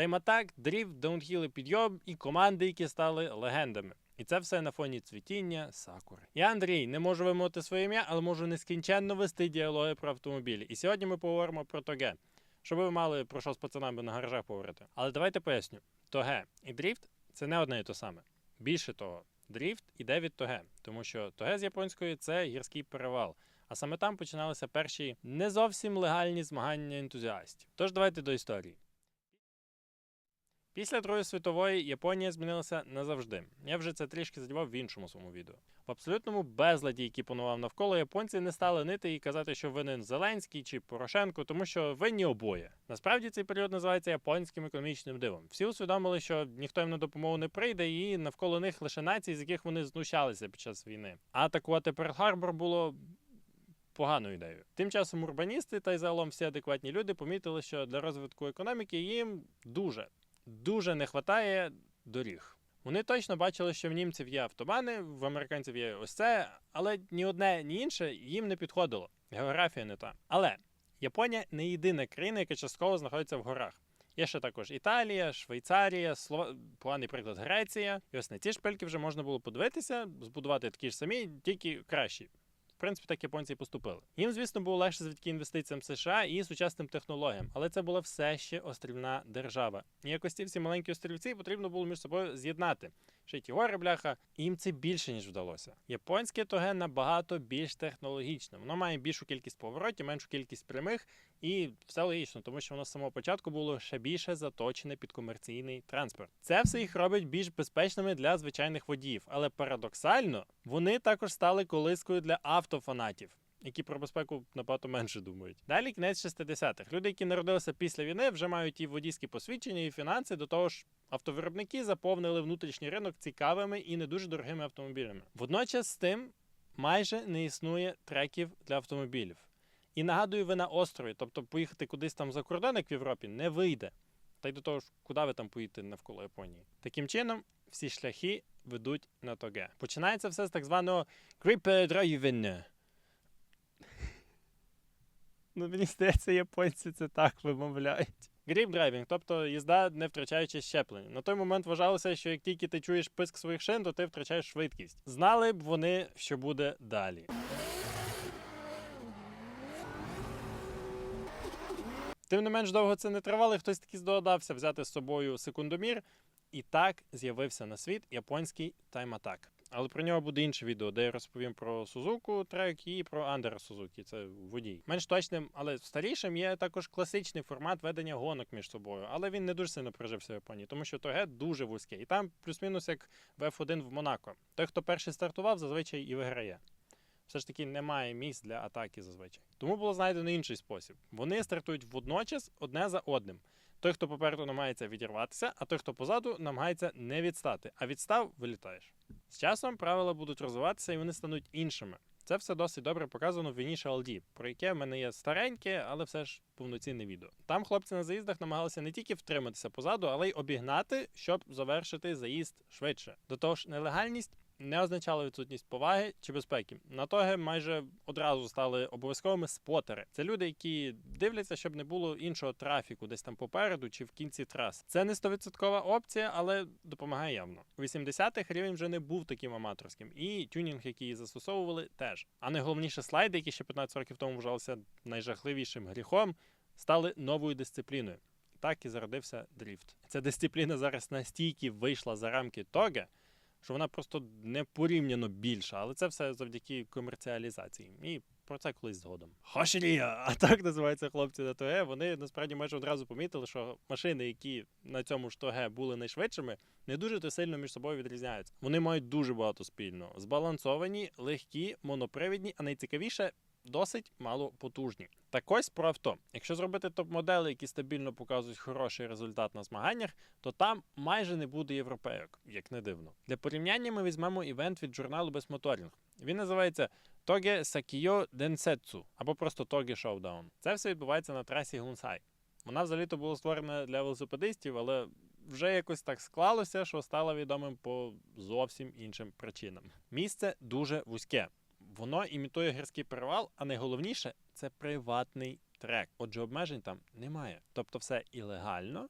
Тайм-атак, дріфт, даунхіли підйом і команди, які стали легендами. І це все на фоні цвітіння сакури. Я Андрій, не можу вимовити своє ім'я, але можу нескінченно вести діалоги про автомобілі. І сьогодні ми поговоримо про тоге, щоб ви мали про що з пацанами на гаражах поговорити. Але давайте поясню: тоге і дріфт це не одне і те саме. Більше того, дріфт іде від тоге, тому що тоге з японської це гірський перевал. А саме там починалися перші не зовсім легальні змагання ентузіастів. Тож давайте до історії. Після Другої світової Японія змінилася назавжди. Я вже це трішки задівав в іншому своєму відео. В абсолютному безладі, який панував навколо, японці не стали нити і казати, що винен Зеленський чи Порошенко, тому що винні обоє. Насправді цей період називається японським економічним дивом. Всі усвідомили, що ніхто їм на допомогу не прийде, і навколо них лише нації, з яких вони знущалися під час війни. А атакувати Перл-Харбор було поганою ідеєю. Тим часом урбаністи та й загалом всі адекватні люди помітили, що для розвитку економіки їм дуже, дуже не вистачає доріг. Вони точно бачили, що в німців є автобани, в американців є ось це, але ні одне, ні інше їм не підходило. Географія не та. Але Японія не єдина країна, яка частково знаходиться в горах. Є ще також Італія, Швейцарія, Слова... поганий приклад Греція. І ось на ці шпильки вже можна було подивитися, збудувати такі ж самі, тільки кращі. Принципі, так японці і поступили. Їм, звісно, було легше завдяки інвестиціям США і сучасним технологіям, але це була все ще острівна держава. І якось ці всі маленькі острівці потрібно було між собою з'єднати. Шиті гори, бляха, і їм це більше ніж вдалося. Японське тоге набагато більш технологічне. Воно має більшу кількість поворотів, меншу кількість прямих, і все логічно, тому що воно з самого початку було ще більше заточене під комерційний транспорт. Це все їх робить більш безпечними для звичайних водіїв, але парадоксально вони також стали колискою для автофанатів. Які про безпеку набагато менше думають. Далі кінець 60-х. Люди, які народилися після війни, вже мають і водійські посвідчення, і фінанси. До того ж, автовиробники заповнили внутрішній ринок цікавими і не дуже дорогими автомобілями. Водночас з тим майже не існує треків для автомобілів. І нагадую, ви на острові, тобто поїхати кудись там за кордон, як в Європі, не вийде. Та й до того ж, куди ви там поїдете навколо Японії. Таким чином, всі шляхи ведуть на тоге. Починається все з так званого Driving. Ну, мені здається, японці це так вимовляють. Grip driving, тобто їзда, не втрачаючи щеплення. На той момент вважалося, що як тільки ти чуєш писк своїх шин, то ти втрачаєш швидкість. Знали б вони, що буде далі. Тим не менш довго це не тривало, і хтось таки здогадався взяти з собою секундомір, і так з'явився на світ японський тайм-атак. Але про нього буде інше відео, де я розповім про Сузуку трек і про Андера Сузуки. Це водій. Менш точним, але старішим є також класичний формат ведення гонок між собою. Але він не дуже сильно прижився в Японії, тому що тоге дуже вузьке. І там плюс-мінус як в F1 в Монако. Той, хто перший стартував, зазвичай і виграє. Все ж таки немає місць для атаки зазвичай. Тому було знайдено інший спосіб. Вони стартують водночас одне за одним. Той, хто попереду намагається відірватися, а той, хто позаду, намагається не відстати. А відстав вилітаєш. З часом правила будуть розвиватися і вони стануть іншими. Це все досить добре показано в Initial D, про яке в мене є стареньке, але все ж повноцінне відео. Там хлопці на заїздах намагалися не тільки втриматися позаду, але й обігнати, щоб завершити заїзд швидше. До того ж, нелегальність не означало відсутність поваги чи безпеки. На тоге майже одразу стали обов'язковими спотери. Це люди, які дивляться, щоб не було іншого трафіку, десь там попереду чи в кінці трас. Це не 100% опція, але допомагає явно. У 80-х рівень вже не був таким аматорським, і тюнінг, який застосовували, теж. А найголовніше слайди, які ще 15 років тому вважалися найжахливішим гріхом, стали новою дисципліною. Так і зародився дріфт. Ця дисципліна зараз настільки вийшла за рамки тоге, що вона просто непорівняно більша, але це все завдяки комерціалізації. І про це колись згодом. Хошерія! А так називаються хлопці на ТОГ. Вони насправді майже одразу помітили, що машини, які на цьому ж ТОГ були найшвидшими, не дуже то сильно між собою відрізняються. Вони мають дуже багато спільного. Збалансовані, легкі, монопривідні, а найцікавіше. Досить мало потужні. Так ось про авто. Якщо зробити топ-модели, які стабільно показують хороший результат на змаганнях, то там майже не буде європейок, як не дивно. Для порівняння ми візьмемо івент від журналу Безмоторінг. Він називається Toge Sakiyo Densetsu або просто Toge Showdown. Це все відбувається на трасі Гунсай. Вона взагалі-то була створена для велосипедистів, але вже якось так склалося, що стала відомим по зовсім іншим причинам. Місце дуже вузьке. Воно імітує гірський перевал, а найголовніше це приватний трек. Отже, обмежень там немає. Тобто все і легально,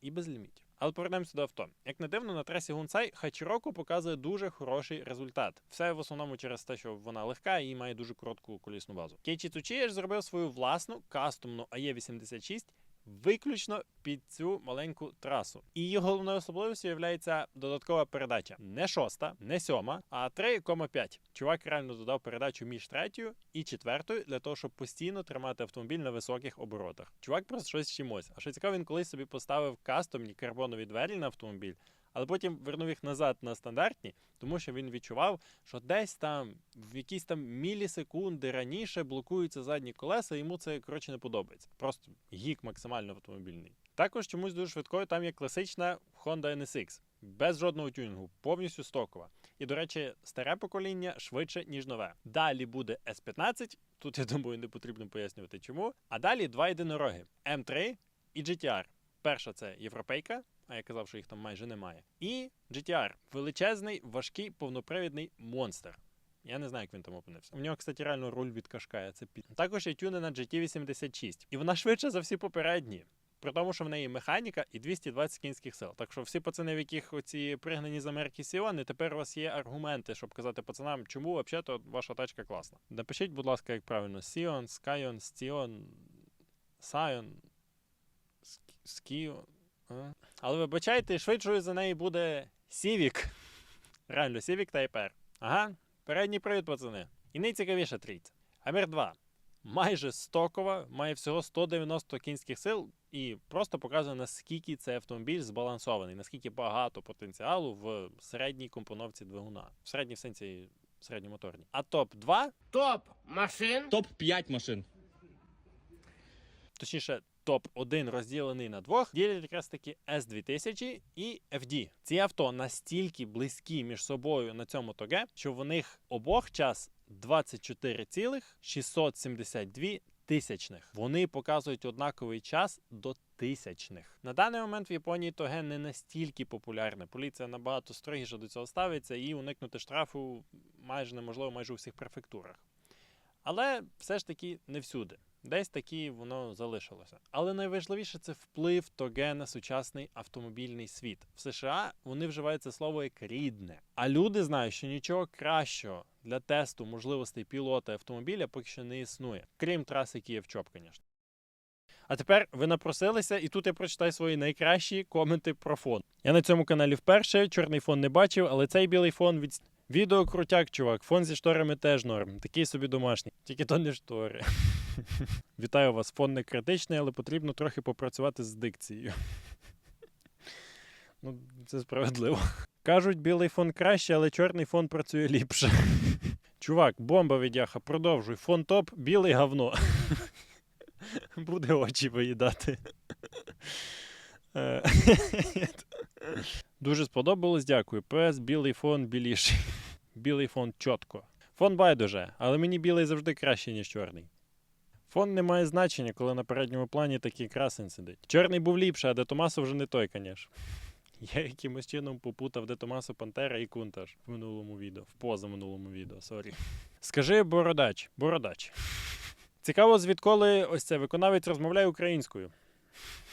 і без лімітів. Але повернемося до авто. Як не дивно, на трасі Гунцай Хачіроку показує дуже хороший результат. Все в основному через те, що вона легка і має дуже коротку колісну базу. Кейчі Цучія ж зробив свою власну кастомну AE86 виключно під цю маленьку трасу. І її головною особливістю є додаткова передача. Не шоста, не сьома, а 3,5. Чувак реально додав передачу між третьою і четвертою для того, щоб постійно тримати автомобіль на високих оборотах. Чувак просто щось чимось. А що цікаво, він колись собі поставив кастомні карбонові двері на автомобіль. Але потім вернув їх назад на стандартні, тому що він відчував, що десь там в якісь там мілісекунди раніше блокуються задні колеса, і йому це коротше не подобається. Просто гік максимально автомобільний. Також чомусь дуже швидкою там є класична Honda NSX, без жодного тюнінгу, повністю стокова. І, до речі, старе покоління швидше, ніж нове. Далі буде S15, тут я думаю, не потрібно пояснювати чому. А далі два єдинороги: M3 і GTR. Перша це європейка, а я казав, що їх там майже немає. І GTR величезний, важкий, повнопривідний монстр. Я не знаю, як він там опинився. У нього, кстати, реально руль від кашкає. Це під. Також є тюнена GT86. І вона швидше за всі попередні. При тому, що в неї механіка і 220 кінських сил. Так що всі пацани, в яких оці пригнані з Америки Сіони, тепер у вас є аргументи, щоб казати пацанам, чому взагалі ваша тачка класна. Напишіть, будь ласка, як правильно: Сіон, Скайон, Стіон, Сайон, Скіон. Але вибачайте, швидшою за неї буде Civic. Реально, Civic Type R. Ага, передній привід, пацани. І найцікавіша трійця. Амір 2. Майже стокова, має всього 190 кінських сил і просто показує, наскільки цей автомобіль збалансований, наскільки багато потенціалу в середній компоновці двигуна. В середній в сенсі середньомоторній. А топ 2 Топ машин. Топ-5 машин. точніше, топ-1 розділений на двох, ділять якраз таки S2000 і FD. Ці авто настільки близькі між собою на цьому тоге, що в них обох час 24,672 тисячних. Вони показують однаковий час до тисячних. На даний момент в Японії тоге не настільки популярне. Поліція набагато строгіше до цього ставиться, і уникнути штрафу майже неможливо майже у всіх префектурах. Але все ж таки не всюди. Десь таки воно залишилося. Але найважливіше це вплив тоге на сучасний автомобільний світ. В США вони вживають це слово як рідне. А люди знають, що нічого кращого для тесту можливостей пілота автомобіля поки що не існує, крім траси Київ-Чоп, звісно. А тепер ви напросилися, і тут я прочитаю свої найкращі коменти про фон. Я на цьому каналі вперше чорний фон не бачив, але цей білий фон від відео крутяк, чувак. Фон зі шторами теж норм. Такий собі домашній. Тільки то не штори. Вітаю вас, фон не критичний, але потрібно трохи попрацювати з дикцією. Ну, це справедливо. Кажуть, білий фон краще, але чорний фон працює ліпше. Чувак, бомба відяха, продовжуй. Фон топ, білий говно. Буде очі виїдати. Е, Дуже сподобалось, дякую. ПС білий фон біліший. Білий фон чітко. Фон байдуже, але мені білий завжди краще, ніж чорний. Фон не має значення, коли на передньому плані такий красень сидить. Чорний був ліпше, а де Томасо вже не той, звісно. Я якимось чином попутав де Томасо Пантера і Кунташ в минулому відео, в позаминулому відео, сорі. Скажи бородач, бородач. Цікаво, звідколи ось це виконавець розмовляє українською.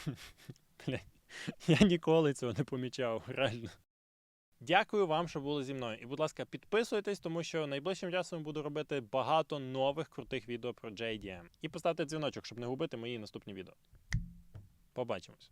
Я ніколи цього не помічав, реально. Дякую вам, що були зі мною. І, будь ласка, підписуйтесь, тому що найближчим часом буду робити багато нових крутих відео про JDM. І поставте дзвіночок, щоб не губити мої наступні відео. Побачимось.